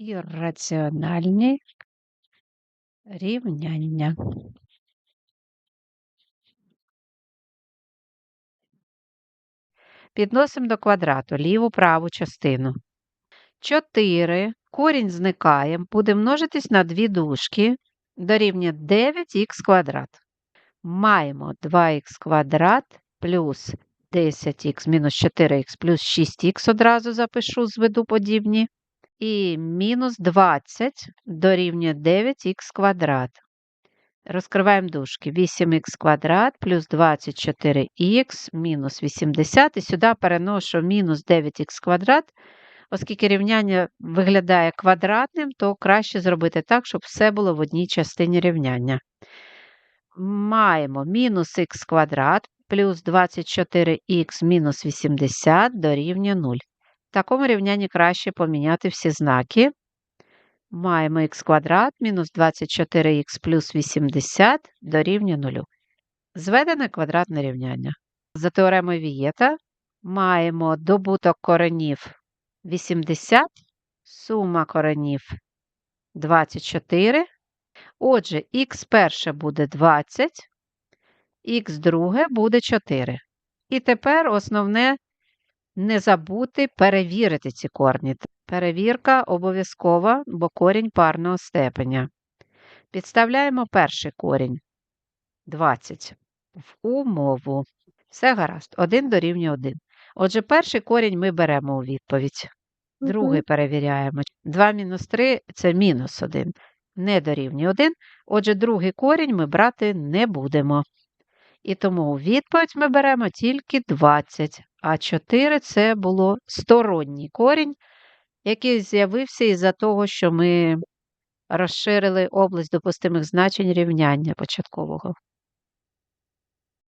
Ірраціональні рівняння. Підносимо до квадрату ліву праву частину. 4. Корінь зникає, буде множитись на дві дужки дорівнює 9х квадрат. Маємо 2х квадрат плюс 10х мінус 4х плюс 6х одразу запишу, зведу подібні. І мінус 20 дорівнює 9х квадрат. Розкриваємо дужки. 8х квадрат плюс 24х мінус 80. І сюди переношу мінус 9х квадрат. Оскільки рівняння виглядає квадратним, то краще зробити так, щоб все було в одній частині рівняння. Маємо мінус х квадрат плюс 24х мінус 80 дорівнює 0. В такому рівнянні краще поміняти всі знаки. Маємо х квадрат мінус 24х плюс 80 дорівнює 0. Зведене квадратне рівняння. За теоремою Вієта маємо добуток коренів 80, сума коренів 24. Отже, х перше буде 20, х друге буде 4. І тепер основне не забути перевірити ці корні. Перевірка обов'язкова, бо корінь парного степеня. Підставляємо перший корінь 20 в умову. Все гаразд, 1 дорівнює 1. Отже, перший корінь ми беремо у відповідь. Другий перевіряємо. 2 мінус 3 це мінус 1. Не дорівнює 1. Отже, другий корінь ми брати не будемо. І тому у відповідь ми беремо тільки 20, а 4 це було сторонній корінь, який з'явився із-за того, що ми розширили область допустимих значень рівняння початкового.